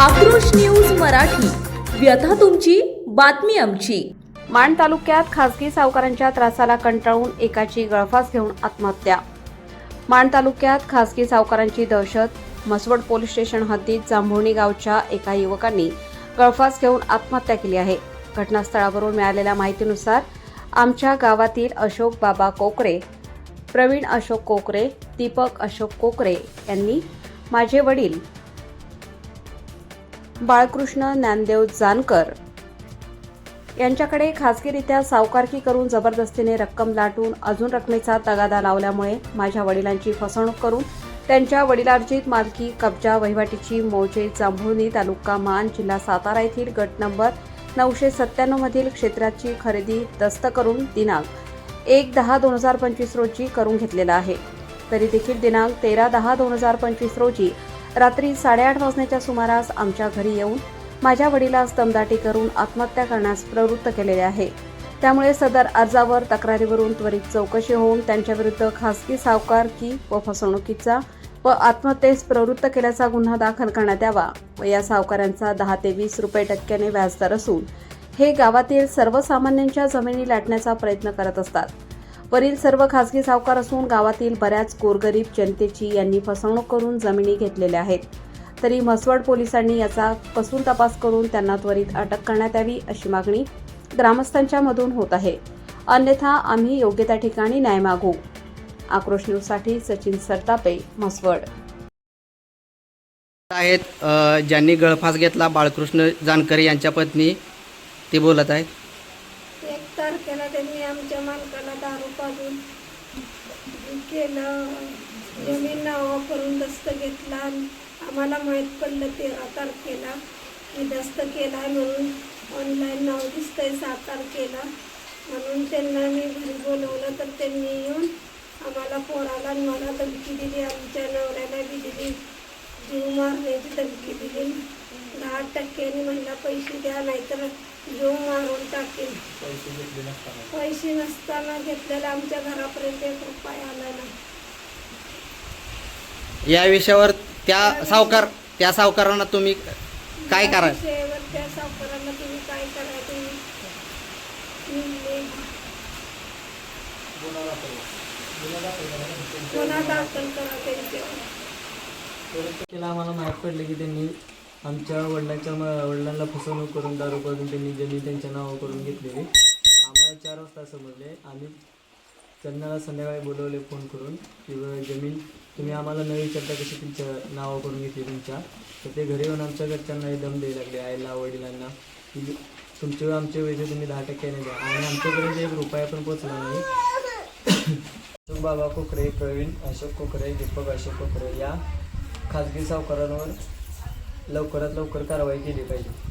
आक्रोश न्यूज मराठी. व्यथा तुमची बातमी आमची. माण तालुक्यात खासगी सावकारांच्या त्रासाला कंटाळून एकाची गळफास घेऊन आत्महत्या. माण तालुक्यात खासगी सावकारांची दहशत. मसवड पोलीस स्टेशन हद्दीत जांभुर्णी गावच्या एका युवकांनी गळफास घेऊन आत्महत्या केली आहे. घटनास्थळावरून मिळालेल्या माहितीनुसार आमच्या गावातील अशोक बाबा कोकरे प्रवीण अशोक कोकरे दीपक अशोक कोकरे यांनी माझे वडील बाळकृष्ण ज्ञानदेव जानकर यांच्याकडे खासगीरित्या सावकारकी करून जबरदस्तीने रक्कम लाटून अजून रकमेचा तगादा लावल्यामुळे माझ्या वडिलांची फसवणूक करून त्यांच्या वडिलार्जित मालकी कब्जा वहिवाटीची मौजे जांभुळणी तालुका मान जिल्हा सातारा येथील गट नंबर नऊशे सत्त्याण्णव मधील क्षेत्राची खरेदी दस्त करून दिनांक एक दहा दोन हजार पंचवीस रोजी करून घेतलेला आहे. तरी देखील दिनांक तेरा दहा दोन हजार पंचवीस रोजी रात्री साडेआठ वाजण्याच्या सुमारास आमच्या घरी येऊन माझ्या वडिलास दमदाटी करून आत्महत्या करण्यास प्रवृत्त केलेले आहे. त्यामुळे सदर अर्जावर तक्रारीवरून त्वरित चौकशी होऊन त्यांच्याविरुद्ध खासगी सावकारकी व फसवणुकीचा व आत्महत्येस प्रवृत्त केल्याचा गुन्हा दाखल करण्यात यावा व या सावकारांचा दहा ते वीस रुपये टक्क्याने व्याजदर असून हे गावातील सर्वसामान्यांच्या जमिनी लाटण्याचा प्रयत्न करत असतात. वरील सर्व खासगी सावकार असून गावातील बऱ्याच गोरगरीब जनतेची यांनी फसवणूक करून जमिनी घेतलेल्या आहेत. तरी म्हसवड पोलिसांनी याचा कसून तपास करून त्यांना त्वरित अटक करण्यात यावी अशी मागणी ग्रामस्थांच्या मधून होत आहे. अन्यथा आम्ही योग्य त्या ठिकाणी न्याय मागू. आक्रोश न्यूजसाठी सचिन सरतापे म्हसवड. आहेत ज्यांनी गळफास घेतला बाळकृष्ण जानकर यांच्या पत्नी ते बोलत आहेत. त्याला त्यांनी आमच्या मालकाला दारू पाजून केलं. जमीन नावा करून दस्त घेतला. आम्हाला माहीत पडलं तेरा तारखेला की दस्त केला म्हणून ऑनलाईन नाव दिसतंय सात तारखेला म्हणून त्यांना मी घरी बोलवलं तर त्यांनी येऊन आम्हाला पोराला मला धमकी दिली. आमच्या नवऱ्याला बी दिली. जीव मारण्याची धमकी दिली. दहा टक्क्याने महिला पैसे द्या नाहीतर जीव मारून टाकेल पैसे नसताना. घेतलेला आमच्या घरापर्यंत एक रुपया आला नाही. या विषयावर त्या सावकार त्या सावकारांना तुम्ही काय करा त्या सावकारांना तुम्ही काय करा. तुम्ही गुन्हा दाखल करा त्यांच्यावर. त्याला आम्हाला माहीत पडलं की त्यांनी आमच्या वडिलांच्या वडिलांना फसवणूक करून दारू करून त्यांनी जमीन त्यांच्या नावं करून घेतलेली. आम्हाला चार वाजता समजले. आम्ही त्यांना संध्याकाळी बोलवले फोन करून की जमीन तुम्ही आम्हाला न विचारता कशी तुमच्या नावं करून घेतली तुमच्या? तर ते घरी येऊन आमच्या घरच्यांनाही दम द्यायला लागले आईला वडिलांना की तुमचे आमचे वैसे तुम्ही दहा टक्क्याने द्या. आणि आमच्यापर्यंत एक रुपया पण पोचला नाही. बाबा कोकरे प्रवीण अशोक कोकरे दीपक अशोक कोकरे या खाजगी सावकारांवर लवकरात लवकर कारवाई केली पाहिजे.